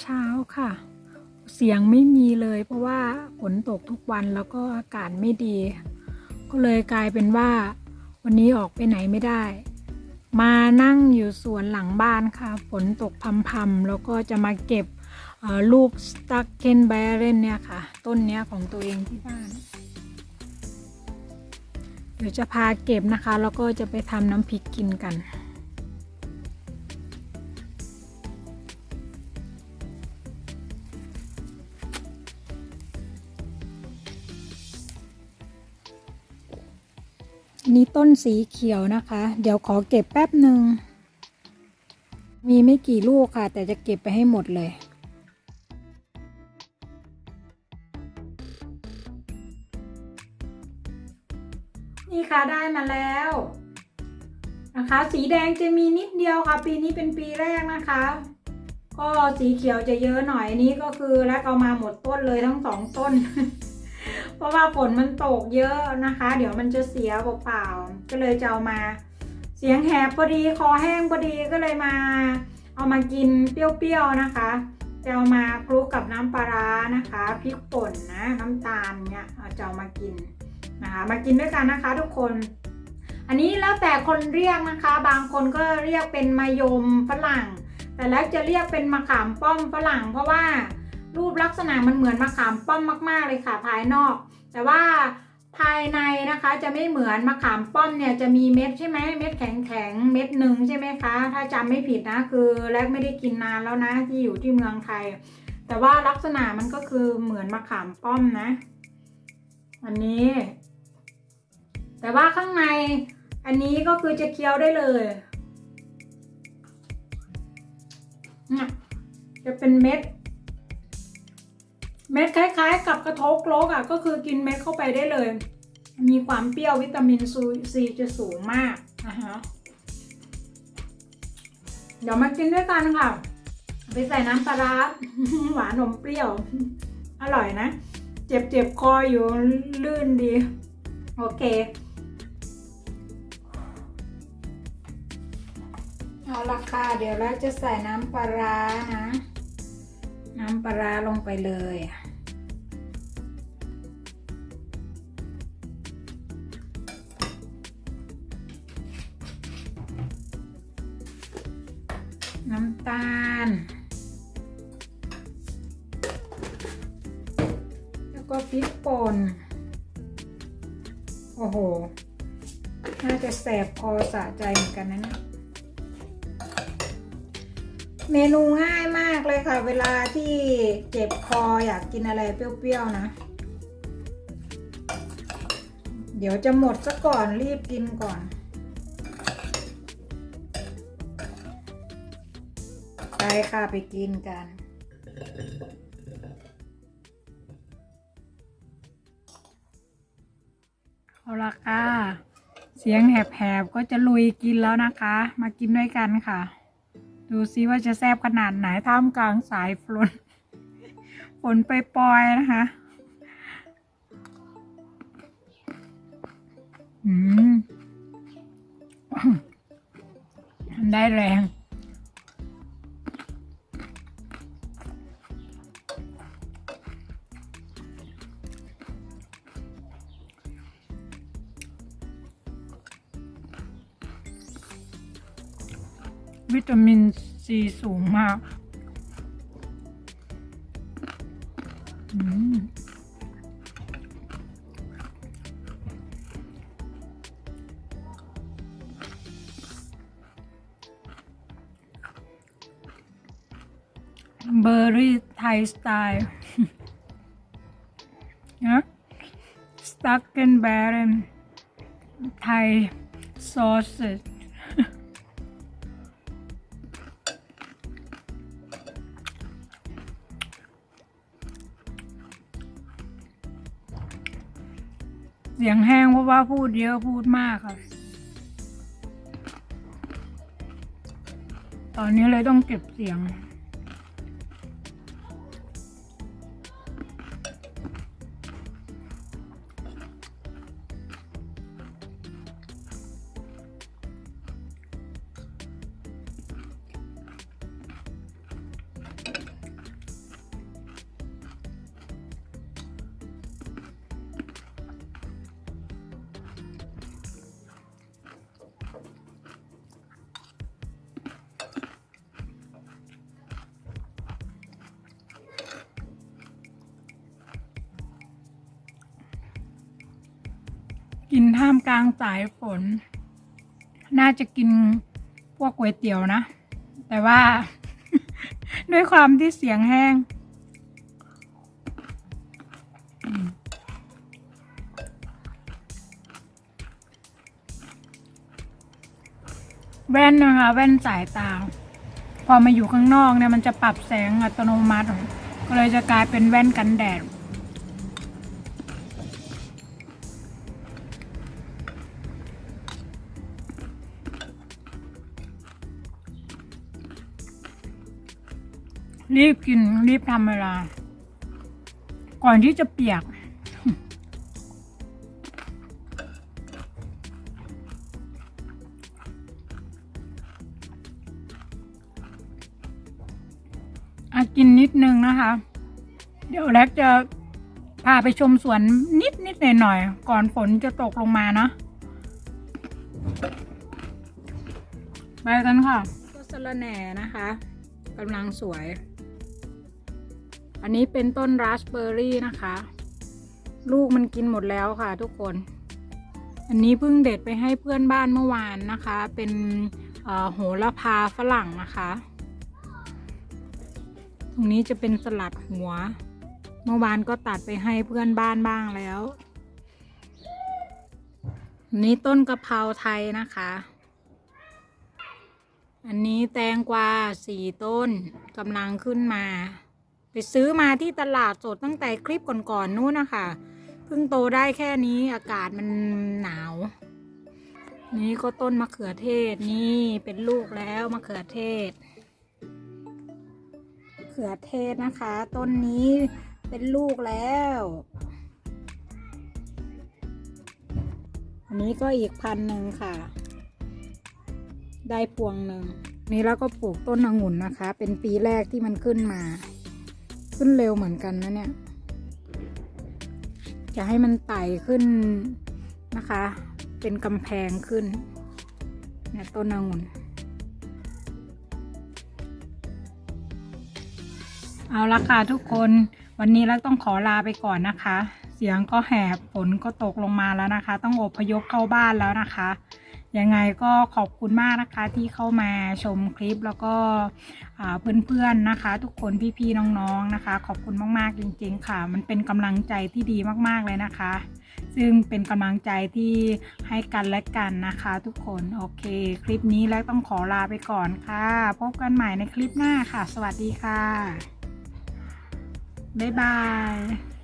เช้าค่ะ เสียงไม่มีเลย เพราะว่าฝนตกทุกวันแล้วก็อากาศไม่ดี ก็เลยกลายเป็นว่า วันนี้ออกไปไหนไม่ได้ มานั่งอยู่สวนหลังบ้านค่ะ ฝนตกพรำๆแล้วก็จะมาเก็บลูกสตักเคนแบรนเนี่ยค่ะ ต้นเนี้ยของตัวเองที่บ้าน เดี๋ยวจะพาเก็บนะคะ แล้วก็จะไปทำน้ำพริกกินกัน นนี้ต้นสีเขียวนะคะ เดี๋ยวขอเก็บแป๊บหนึ่ง มีไม่กี่ลูกค่ะ แต่จะเก็บไปให้หมดเลย นี่ค่ะได้มาแล้วนะคะ สีแดงจะมีนิดเดียวค่ะ ปีนี้เป็นปีแรกนะคะ ก็สีเขียวจะเยอะหน่อยนี้ก็คือแล้วเอามาหมดต้นเลยทั้งสองต้น เพราะว่าฝนมันตกเยอะนะคะ เดี๋ยวมันจะเสียเปล่าๆก็เลยจะเอามาเสียงแหบพอดีคอแห้งพอดีก็เลยมา เอามากินเปรี้ยวๆนะคะจะเอามาคลุกกับน้ำปลาร้านะคะพริกป่นนะน้ำตาลเนี่ยเอาจะเอามากินนะคะมากินด้วยกันนะคะทุกคน อันนี้แล้วแต่คนเรียกนะคะ บางคนก็เรียกเป็นมะยมฝรั่ง แต่แล้วจะเรียกเป็นมะขามป้อมฝรั่ง เพราะว่ารูปลักษณะมันเหมือนมะขามป้อมมาก ๆ เลยค่ะภายนอก แต่ว่าภายในนะคะจะไม่เหมือนมะขามป้อมเนี่ยจะมีเม็ดใช่ไหมเม็ดแข็งๆเม็ดหนึ่งใช่ไหมคะ ถ้าจำไม่ผิดนะคือแรกไม่ได้กินนานแล้วนะที่อยู่ที่เมืองไทย แต่ว่าลักษณะมันก็คือเหมือนมะขามป้อมนะ อันนี้ แต่ว่าข้างในอันนี้ก็คือจะเคี้ยวได้เลยเนี่ยจะเป็นเม็ด เม็ดคล้ายๆ กับกระทบโลกอะก็คือกินเม็ดเข้าไปได้เลย มีความเปรี้ยววิตามินซีจะสูงมากนะคะเดี๋ยวมากินด้วยกันค่ะ ไปใส่น้ำปลาร้าหวานนมเปรี้ยว อร่อยนะ เจ็บเจ็บคออยู่ลื่นดี โอเค เอาละค่ะ เดี๋ยวเราจะใส่น้ำปลาร้านะ น้ำปลาลงไปเลย น้ำตาล แล้วก็พริกป่น โอ้โห น่าจะแสบคอสะใจเหมือนกันนะเนี่ย เมนูง่ายมากเลยค่ะ เวลาที่เจ็บคออยากกินอะไรเปรี้ยวๆนะ เดี๋ยวจะหมดซะก่อนรีบกินก่อน ไปค่ะไปกินกันเอาละค่ะ เสียงแหบๆ ก็จะลุยกินแล้วนะคะ มากินด้วยกันค่ะ ดูซิว่าจะแซบขนาดไหนท่ามกลางสายฝนฝนไปปอยนะคะ อืม ได้แรง วิตามินซีสูงมากเบอร์รี่ไทยสไตล์นะสตักเกนแบรนไทยซอสเเสียงแห้งเพราะว่าพูดเยอะพูดมากค่ะ ตอนนี้เลยต้องเก็บเสียง กินท่ามกลางสายฝน น่าจะกินพวกก๋วยเตี๋ยวนะ แต่ว่า ด้วยความที่เสียงแห้ง แว่นนะคะ แว่นสายตา พอมาอยู่ข้างนอกเนี่ยมันจะปรับแสงอัตโนมัติ ก็เลยจะกลายเป็นแว่นกันแดด รีบกินรีบทำเวลา ก่อนที่จะเปียก อากินนิดนึงนะคะ เดี๋ยวแล็กจะพาไปชมสวนนิดนิดหน่อยหน่อยก่อนฝนจะตกลงมานะไปกันค่ะก็สะระแหน่นะคะกำลังสวย อันนี้เป็นต้นราสเบอร์รี่นะคะ ลูกมันกินหมดแล้วค่ะทุกคน อันนี้เพิ่งเด็ดไปให้เพื่อนบ้านเมื่อวานนะคะ เป็นโหระพาฝรั่งนะคะ ตรงนี้จะเป็นสลัดหัว เมื่อวานก็ตัดไปให้เพื่อนบ้านบ้างแล้วอันนี้ต้นกะเพราไทยนะคะ อันนี้แตงกวาสี่ต้นกำลังขึ้นมา ไปซื้อมาที่ตลาดสดตั้งแต่คลิปก่อนๆนู้นนะคะเพิ่งโตได้แค่นี้อากาศมันหนาว นี่ก็ต้นมะเขือเทศนี่เป็นลูกแล้วมะเขือเทศมะเขือเทศนะคะ ต้นนี้เป็นลูกแล้วอันนี้ก็อีกพันหนึ่งค่ะ ได้พวงหนึ่งนี่แล้วก็ปลูกต้นองุ่นนะคะ เป็นปีแรกที่มันขึ้นมา ขึ้นเร็วเหมือนกันนะเนี่ยจะให้มันไต่ขึ้นนะคะ เป็นกำแพงขึ้นเนี่ยต้นองุ่นเอาละค่ะทุกคนวันนี้เราต้องขอลาไปก่อนนะคะ เสียงก็แหบฝนก็ตกลงมาแล้วนะคะ ต้องอบพยพเข้าบ้านแล้วนะคะ ยังไงก็ขอบคุณมากนะคะที่เข้ามาชมคลิปแล้วก็เพื่อนๆนะคะ ทุกคนพี่ๆน้องๆนะคะ ขอบคุณมากๆจริง ๆ ค่ะ มันเป็นกำลังใจที่ดีมากๆเลยนะคะ ซึ่งเป็นกำลังใจที่ให้กันและกันนะคะ ทุกคนโอเค คลิปนี้แล้วต้องขอลาไปก่อนค่ะ พบกันใหม่ในคลิปหน้าค่ะ สวัสดีค่ะบ๊ายบาย